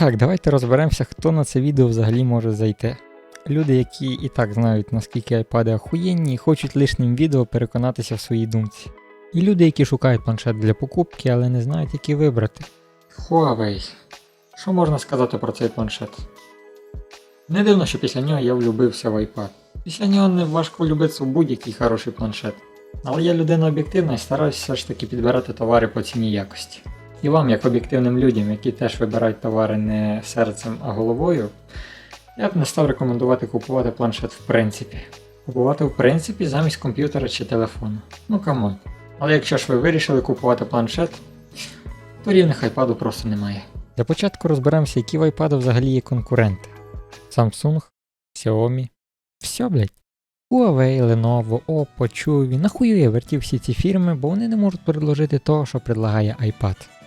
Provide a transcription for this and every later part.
Так, давайте розберемося, хто на це відео взагалі може зайти. Люди, які і так знають, наскільки айпади охуєнні, і хочуть лишнім відео переконатися в своїй думці. І люди, які шукають планшет для покупки, але не знають, який вибрати. Huawei. Що можна сказати про цей планшет? Не дивно, що після нього я влюбився в iPad. Після нього не важко влюбитися в будь-який хороший планшет. Але я людина об'єктивна і стараюся все ж таки підбирати товари по ціні якості. І вам, як об'єктивним людям, які теж вибирають товари не серцем, а головою, я б не став рекомендувати купувати планшет в принципі. Купувати в принципі замість комп'ютера чи телефону. Ну камон. Але якщо ж ви вирішили купувати планшет, то рівних iPad просто немає. Для початку розберемося, які в iPad взагалі є конкуренти. Samsung, Xiaomi. Все, блять. Huawei, Lenovo, Oppo, Chuwi. Нахую я вертів всі ці фірми, бо вони не можуть предложити того, що предлагає iPad.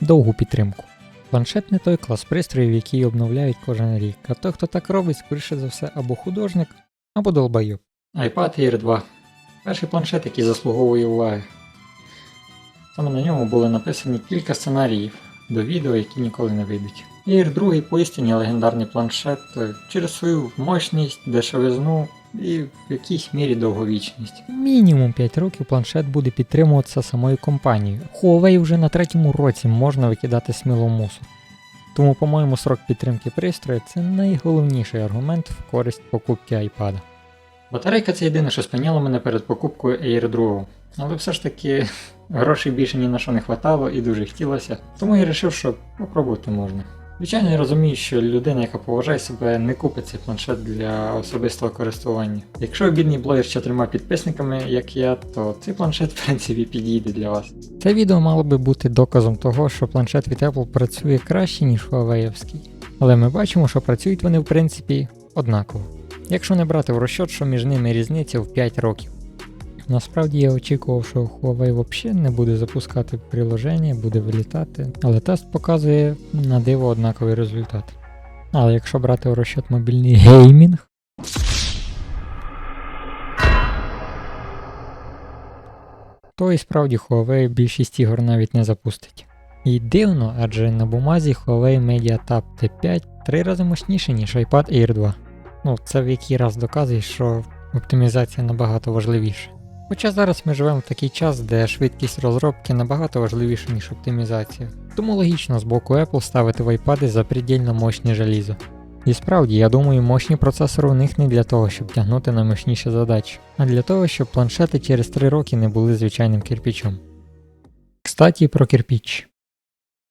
Довгу підтримку. Планшет не той клас пристроїв, які обновляють кожен рік, а той, хто так робить, скоріше за все, або художник, або долбайоб. iPad Air 2. Перший планшет, який заслуговує уваги. Саме на ньому були написані кілька сценаріїв до відео, які ніколи не вийдуть. Air 2 поістині легендарний планшет е, через свою мощність, дешевизну і в якійсь мірі довговічність. Мінімум 5 років планшет буде підтримуватися самою компанією. Huawei вже на третьому році можна викидати сміло мусор. Тому, по-моєму, срок підтримки пристрою це найголовніший аргумент в користь покупки iPad. Батарейка це єдине, що спиняло мене перед покупкою Air 2. Але все ж таки грошей більше ні на що не хватало і дуже хотілося, тому я вирішив, що попробувати можна. Звичайно, я розумію, що людина, яка поважає себе, не купить цей планшет для особистого користування. Якщо бідний блогер з чотирма підписниками, як я, то цей планшет в принципі підійде для вас. Це відео мало би бути доказом того, що планшет від Apple працює краще, ніж Huawei. Але ми бачимо, що працюють вони в принципі однаково. Якщо не брати в розчет, що між ними різниця в 5 років. Насправді я очікував, що Huawei взагалі не буде запускати приложення, буде вилітати, але тест показує на диво однаковий результат. Але якщо брати в розчет мобільний геймінг, то і справді Huawei більшість ігор навіть не запустить. І дивно, адже на бумазі Huawei MediaTab T5 три рази мощніше, ніж iPad Air 2. Ну, це в який раз доказує, що оптимізація набагато важливіша. Хоча зараз ми живемо в такий час, де швидкість розробки набагато важливіша, ніж оптимізація. Тому логічно з боку Apple ставити в iPad запредельно мощне желізо. І справді, я думаю, мощні процесори у них не для того, щоб тягнути на мощніші задачі, а для того, щоб планшети через 3 роки не були звичайним кирпичом. Кстаті про кирпіч.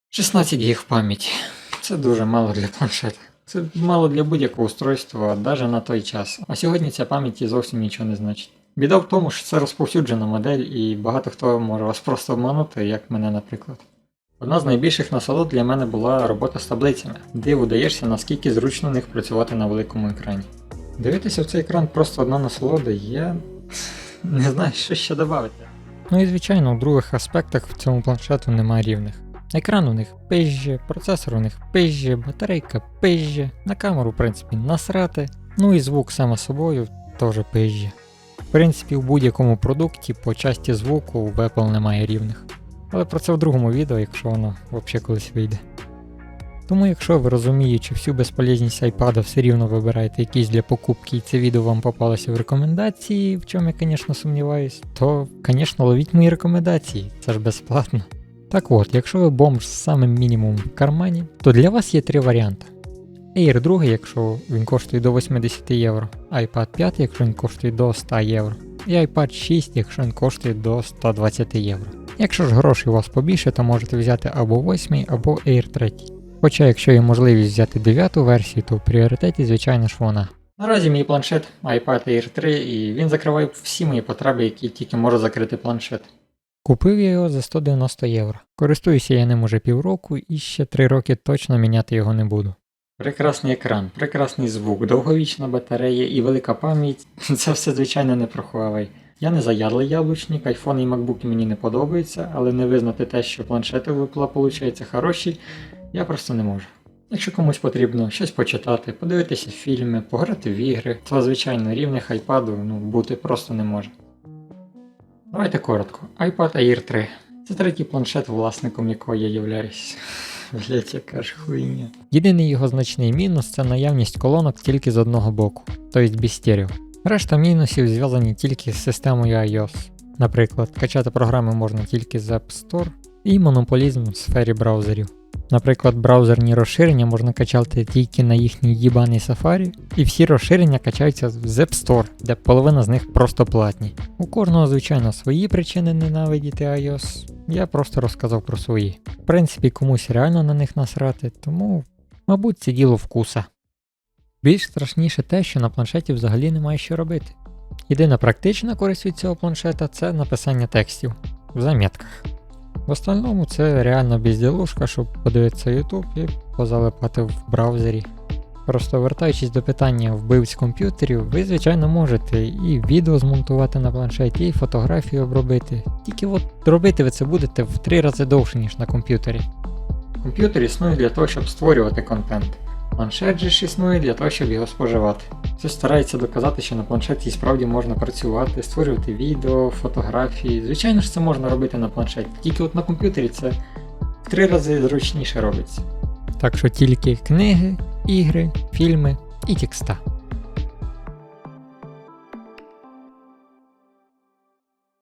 16 гіг пам'яті. Це дуже мало для планшета. Це мало для будь-якого устройства, навіть на той час. А сьогодні ця пам'ять зовсім нічого не значить. Біда в тому, що це розповсюджена модель, і багато хто може вас просто обманути, як мене, наприклад. Одна з найбільших насолод для мене була робота з таблицями, де удаєшся, наскільки зручно в них працювати на великому екрані. Дивитися в цей екран просто одна насолода, я не знаю, що ще додати. Ну і звичайно, у других аспектах в цьому планшету немає рівних. Екран у них пизже, процесор у них пизже, батарейка пизже, на камеру, в принципі, насрати. Ну і звук саме собою теж пизже. В принципі, в будь-якому продукті по часті звуку в Apple немає рівних. Але про це в другому відео, якщо воно взагалі колись вийде. Тому якщо ви розуміючи всю безполезність iPad все рівно вибираєте якийсь для покупки і це відео вам попалося в рекомендації, в чому я, звісно, сумніваюсь, то, звісно, ловіть мої рекомендації, це ж безплатно. Так от, якщо ви бомж з самим мінімумом в кармані, то для вас є три варіанти. Air 2, якщо він коштує до 80 євро, iPad 5, якщо він коштує до 100 євро, і iPad 6, якщо він коштує до 120 євро. Якщо ж грошей у вас побільше, то можете взяти або 8, або Air 3. Хоча, якщо є можливість взяти 9 версію, то в пріоритеті, звичайно ж, вона. Наразі мій планшет iPad Air 3, і він закриває всі мої потреби, які тільки може закрити планшет. Купив я його за 190 євро. Користуюся я ним уже півроку і ще 3 роки точно міняти його не буду. Прекрасний екран, прекрасний звук, довговічна батарея і велика пам'ять. Це все, звичайно, не про Huawei. Я не заядлий яблучник, айфони і MacBook мені не подобаються, але не визнати те, що планшети в Apple хороші, я просто не можу. Якщо комусь потрібно щось почитати, подивитися фільми, пограти в ігри, то звичайно рівних iPad ну, бути просто не може. Давайте коротко. iPad Air 3. Це третій планшет, власником якого я являюсь. Блять, яка ж хуйня. Єдиний його значний мінус це наявність колонок тільки з одного боку, тобто без стерео. Решта мінусів зв'язані тільки з системою iOS. Наприклад, качати програми можна тільки з App Store і монополізм в сфері браузерів. Наприклад, браузерні розширення можна качати тільки на їхній їбаній Safari, і всі розширення качаються з App Store, де половина з них просто платні. У кожного, звичайно, свої причини ненавидіти iOS. Я просто розказав про свої. В принципі, комусь реально на них насрати, тому, мабуть, це діло вкуса. Більш страшніше те, що на планшеті взагалі немає що робити. Єдина практична користь від цього планшета це написання текстів в замітках. В остальному це реально безділушка, щоб подивитися YouTube і позалипати в браузері. Просто вертаючись до питання вбивць комп'ютерів, ви, звичайно, можете і відео змонтувати на планшеті, і фотографії обробити. Тільки от робити ви це будете в три рази довше, ніж на комп'ютері. Комп'ютер існує для того, щоб створювати контент. Планшет же ж існує для того, щоб його споживати. Це старається доказати, що на планшеті справді можна працювати, створювати відео, фотографії. Звичайно ж, це можна робити на планшеті, тільки от на комп'ютері це в три рази зручніше робиться. Так що тільки книги, ігри, фільми і текста.